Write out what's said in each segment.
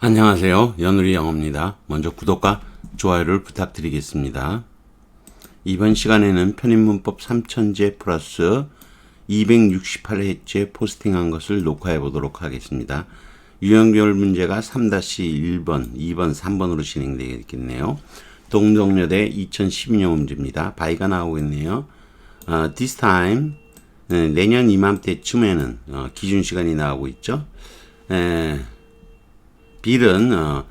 안녕하세요. 연우리 영어입니다. 먼저 구독과 좋아요를 부탁드리겠습니다. 이번 시간에는 편입문법 3000제 플러스 268회째 포스팅한 것을 녹화해 보도록 하겠습니다. 유형별 문제가 3-1번, 2번, 3번으로 진행되겠네요. 동덕여대 2012년 문제입니다. 바이가 있네요. 어, this time 네, 내년 이맘때쯤에는 어, 기준 시간이 나오고 있죠. 에, 빌은 어,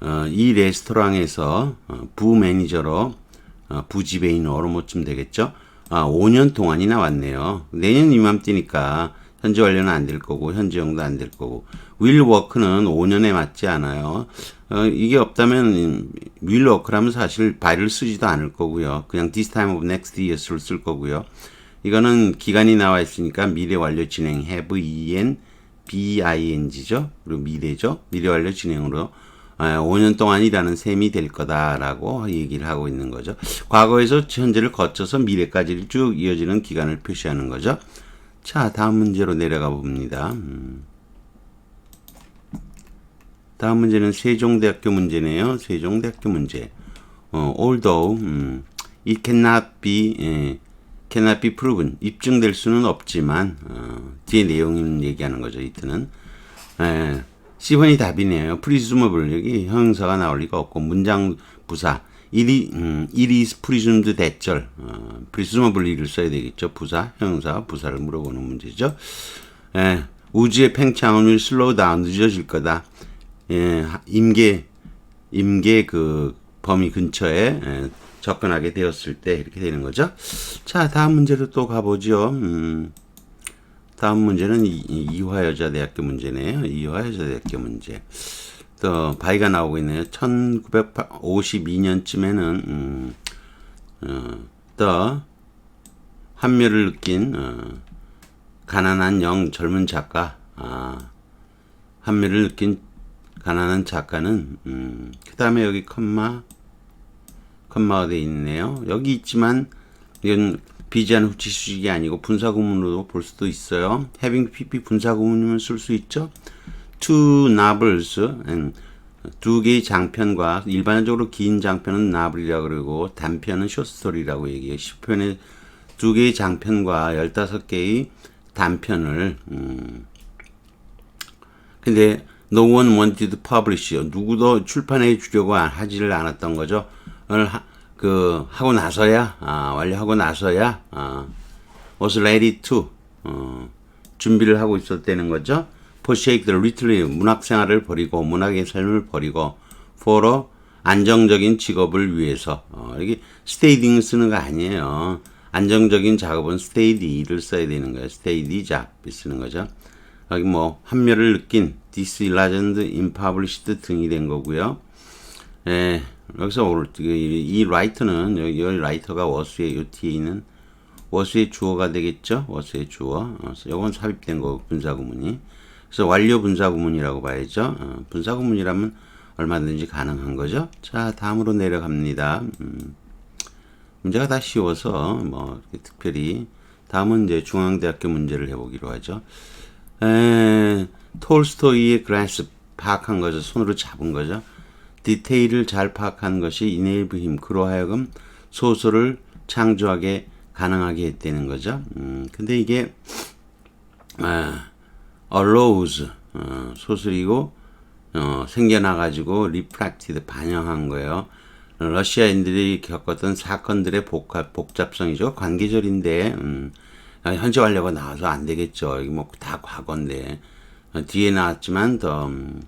어, 이 레스토랑에서 어, 부 매니저로 어, 부지배인 어로모쯤 되겠죠. 아, 5년 동안이나 왔네요. 내년 이맘때니까 현재 완료는 안 될 거고 현지형도 안 될 거고 윌 워크는 5년에 맞지 않아요. 어, 이게 없다면 윌 워크라면 사실 바이를 쓰지도 않을 거고요. 그냥 this time of next year를 쓸 거고요. 이거는 기간이 나와 있으니까 미래 완료 진행 have en BING죠. 그리고 미래죠. 미래 완료 진행으로 5년 동안이라는 셈이 될 거다라고 얘기를 하고 있는 거죠. 과거에서 현재를 거쳐서 미래까지 쭉 이어지는 기간을 표시하는 거죠. 자, 다음 문제로 내려가 봅니다. 음. 다음 문제는 세종대학교 문제네요. 세종대학교 문제. 어, although 음, it cannot be 예, cannot be proven 입증될 수는 없지만 어, 뒤에 내용을 얘기하는 거죠. 이트는 에, C번이 답이네요. presumable 여기 형용사가 나올 리가 없고 문장 부사 it, 음, is presumed 대절 어, presumably를 써야 되겠죠. 부사 형용사 부사를 물어보는 문제죠. 에, 우주의 팽창은 will slow down 늦어질 거다. 예, 임계 임계 그 범위 근처에 에, 접근하게 되었을 때 이렇게 되는 거죠. 자, 다음 문제로 또 가보죠. 음, 다음 문제는 이, 이화여자대학교 문제네요. 이화여자대학교 문제. 또 바이가 나오고 있네요. 1952년쯤에는 음, 어, 또 한멸을 느낀 어, 가난한 영 젊은 작가 아, 한멸을 느낀 가난한 작가는 음, 그 다음에 여기 컴마 컴마가 돼 있네요. 여기 있지만 이건 비지한 후치 수식이 아니고 분사 구문으로 볼 수도 있어요. having pp 분사 구문이면 쓸 수 있죠. two novels 두 개의 장편과 일반적으로 긴 장편은 나블이라고 그러고 단편은 쇼스토리라고 얘기해요. 10편의 두 개의 장편과 15개의 단편을 음. 근데 no one wanted publish 누구도 출판해 주려고 하지를 않았던 거죠. 하, 그 하고 나서야 아, 완료하고 나서야 아, was ready to 어, 준비를 하고 있었다는 거죠. forsake the literary 문학 생활을 버리고 문학의 삶을 버리고 for 안정적인 직업을 위해서 어, 여기 staying 쓰는 거 아니에요. 안정적인 작업은 stayed를 써야 되는 거예요. stayed job 쓰는 거죠. 여기 뭐 한멸을 느낀 this legend impublished 등이 된 거고요. 에, 여기서 이 라이터는 여기, 여기 라이터가 워스의 요 뒤에 있는 워스의 주어가 되겠죠. 워스의 주어. 어, 요건 삽입된 거 분사구문이. 그래서 완료 분사구문이라고 봐야죠. 어, 분사구문이라면 얼마든지 가능한 거죠. 자, 다음으로 내려갑니다. 음, 문제가 다 쉬워서 뭐 특별히 다음은 이제 중앙대학교 문제를 해보기로 하죠. 에, 톨스토이의 그라스 파악한 거죠. 손으로 잡은 거죠. 디테일을 잘 파악한 것이 이네이브 힘 그로 하여금 소설을 창조하게 가능하게 했다는 거죠. 음, 근데 이게 아, allows 어, 소설이고 어, 생겨나가지고 reflected 반영한 거예요. 러시아인들이 겪었던 사건들의 복합, 복잡성이죠. 관계절인데 음, 현재 완료가 나와서 안 되겠죠. 이게 뭐 다 과거인데 어, 뒤에 나왔지만 더 음,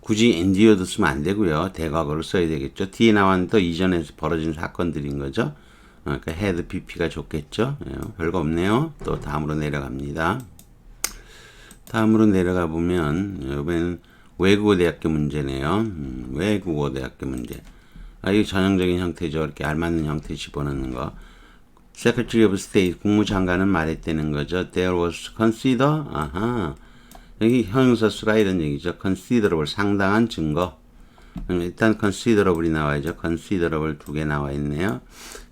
굳이 엔디어 도 쓰면 안 되고요. 대과거를 써야 되겠죠. 뒤에 나왔는 또 이전에서 벌어진 사건들인 거죠. 어, 그러니까 헤드 PP가 좋겠죠. 예, 별거 없네요. 또 다음으로 내려갑니다. 다음으로 내려가 보면 이번에는 외국어 대학교 문제네요. 음, 외국어 대학교 문제. 아, 이거 전형적인 형태죠. 이렇게 알맞는 형태 집어넣는 거. Secretary of State 국무장관은 말했다는 거죠. There was consider. 아하. 여기 형용사 수가 이런 얘기죠. considerable 상당한 증거. 일단 considerable이 나와야죠. considerable 두 개 나와 있네요.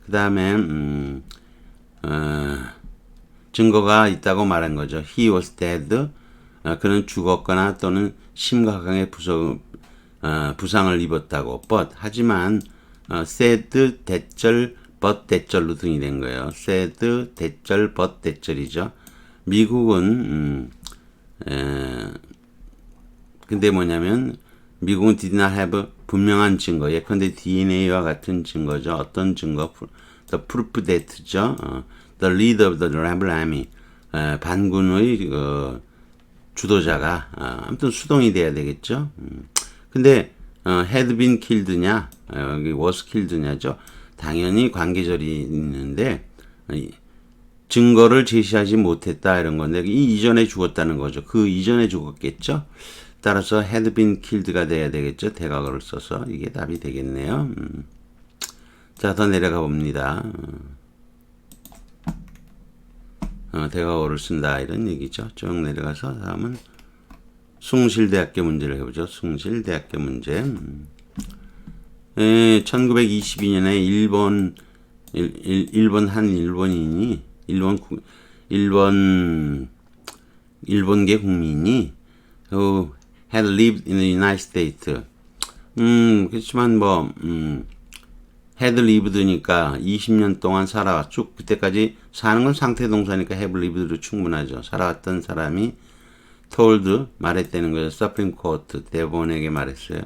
그 다음에 음, 어, 증거가 있다고 말한 거죠. He was dead. 어, 그는 죽었거나 또는 심각하게 부서 어, 부상을 입었다고. but 하지만 어, said 대절 but 대절로 등이 된 거예요. said 대절 but 대절이죠. 미국은 음, 에, 근데 뭐냐면 미국은 did not have 분명한 증거. 예컨대 DNA와 같은 증거죠. 어떤 증거? The proof that죠. 어, the leader of the rebel army. 에, 반군의 어, 주도자가 어, 아무튼 수동이 돼야 되겠죠. 음. 근데 어, had been killed냐 어, 여기 was killed냐죠. 당연히 관계절이 있는데 어, 이- 증거를 제시하지 못했다 이런 건데 이 이전에 죽었다는 거죠. 그 이전에 죽었겠죠. 따라서 had been killed가 돼야 되겠죠. 대각어를 써서 이게 답이 되겠네요. 음. 자, 더 내려가 봅니다. 어, 대각어를 쓴다 이런 얘기죠. 쭉 내려가서 다음은 숭실대학교 문제를 해보죠. 숭실대학교 문제. 음. 에, 1922년에 일본 일, 일, 일본 한 일본인이 일본 국- 일본 일본계 국민이 who had lived in the United States. 음, 그렇지만 뭐 음, had lived니까 20년 동안 살아 쭉 그때까지 사는 건 상태 동사니까 have lived로 충분하죠. 살아왔던 사람이 told 말했다는 거죠. Supreme Court 대법원에게 말했어요.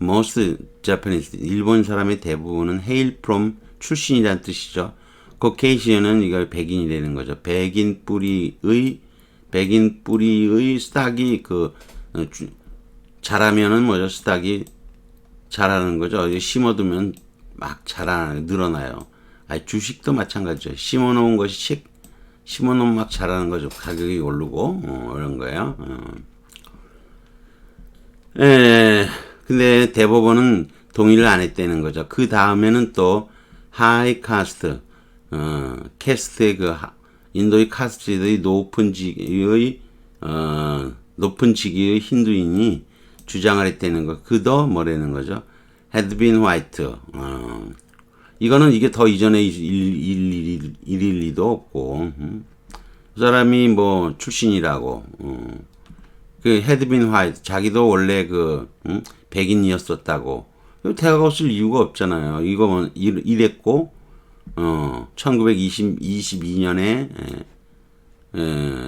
Most Japanese 일본 사람의 대부분은 hail from 출신이란 뜻이죠. Caucasian은 이거 백인이라는 거죠. 백인 뿌리의 백인 뿌리의 스탁이 그 어, 주- 자라면은 뭐죠? 스탁이 자라는 거죠. 심어두면 막 자라 늘어나요. 아 주식도 마찬가지죠. 심어놓은 것이 식 심어놓으면 막 자라는 거죠. 가격이 오르고 어, 이런 거예요. 어. 예, 근데 대법원은 동의를 안 했다는 거죠. 그 다음에는 또 하이 카스트, 어, 캐스트의 그 하- 인도의 카스트의 높은 직위의 어, 높은 직위의 힌두인이 주장을 했다는 거. 그도 뭐라는 거죠? been white. 어, 이거는 이게 더 이전에 일, 일, 일, 리도 없고, 음. 그 사람이 뭐 출신이라고, 어. 그 헤드빈 화이트 자기도 원래 그 응? 백인이었었다고 대화가 없을 이유가 없잖아요. 이거 뭐 일- 이랬고 어 1922년에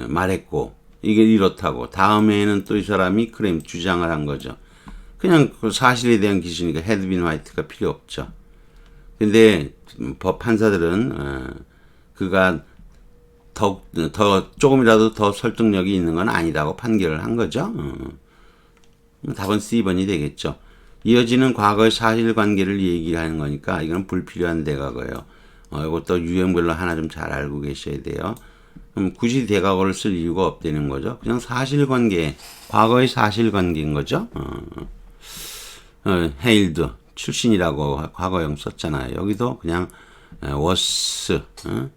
말했고 이게 이렇다고 다음에는 또 이 사람이 크레임 주장을 한 거죠. 그냥 그 사실에 대한 기준이니까 헤드빈 화이트가 필요 없죠. 근데 법 판사들은 어, 그가 더, 더, 조금이라도 더 설득력이 있는 건 아니다고 판결을 한 거죠. 어. 답은 C번이 되겠죠. 이어지는 과거의 사실관계를 얘기하는 거니까 이건 불필요한 대각어예요. 어, 이것도 유형별로 하나 좀 잘 알고 계셔야 돼요. 그럼 굳이 대각어를 쓸 이유가 없다는 거죠. 그냥 사실관계, 과거의 사실관계인 거죠. 어. 어, 헤일드 출신이라고 과거형 썼잖아요. 여기도 그냥 어, was 어?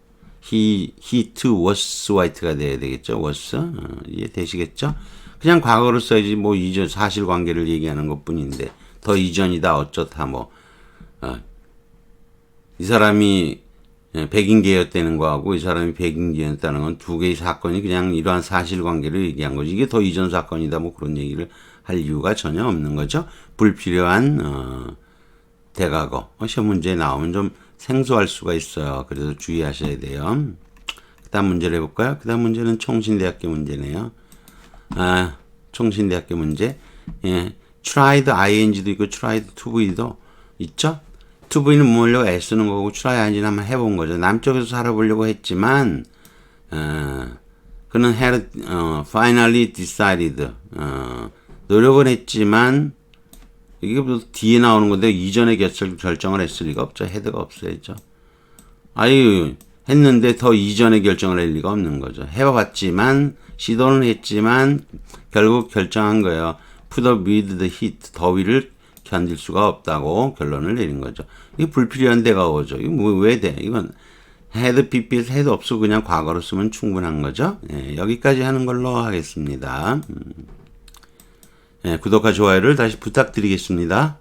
he he too was white가 돼야 되겠죠. was 어, 이해 되시겠죠? 그냥 과거를 써야지 뭐 이전 사실관계를 얘기하는 것뿐인데 더 이전이다 어쩌다 뭐이 사람이 예, 백인계였다는 거하고 이 사람이 백인계였다는 건 두 개의 사건이 그냥 이러한 사실관계를 얘기한 거지. 이게 더 이전 사건이다 뭐 그런 얘기를 할 이유가 전혀 없는 거죠. 불필요한 어, 대각어. 어, 시험 문제에 나오면 좀 생소할 수가 있어요. 그래서 주의하셔야 돼요. 그 다음 문제를 해볼까요? 그 다음 문제는 총신대학교 문제네요. 아, 총신대학교 문제. 예. tried ing도 있고 tried to v도 있죠? V는 뭐려고 애쓰는 거고 ing는 한번 해본 거죠. 남쪽에서 살아보려고 했지만 어, 그는 had 어, finally decided 어, 노력을 했지만 이게 뭐 뒤에 나오는 건데 이전에 결정, 결정을 했을 리가 없죠. 헤드가 없어야죠. 아유 했는데 더 이전에 결정을 할 리가 없는 거죠. 해봤지만 시도는 했지만 결국 결정한 거예요. Put up with the heat 더위를 견딜 수가 없다고 결론을 내린 거죠. 이게 불필요한 데가 오죠. 이거 뭐 왜 돼? 이건 헤드 PP에서 헤드 없어 그냥 과거로 쓰면 충분한 거죠. 예, 여기까지 하는 걸로 하겠습니다. 음. 예, 구독과 좋아요를 다시 부탁드리겠습니다.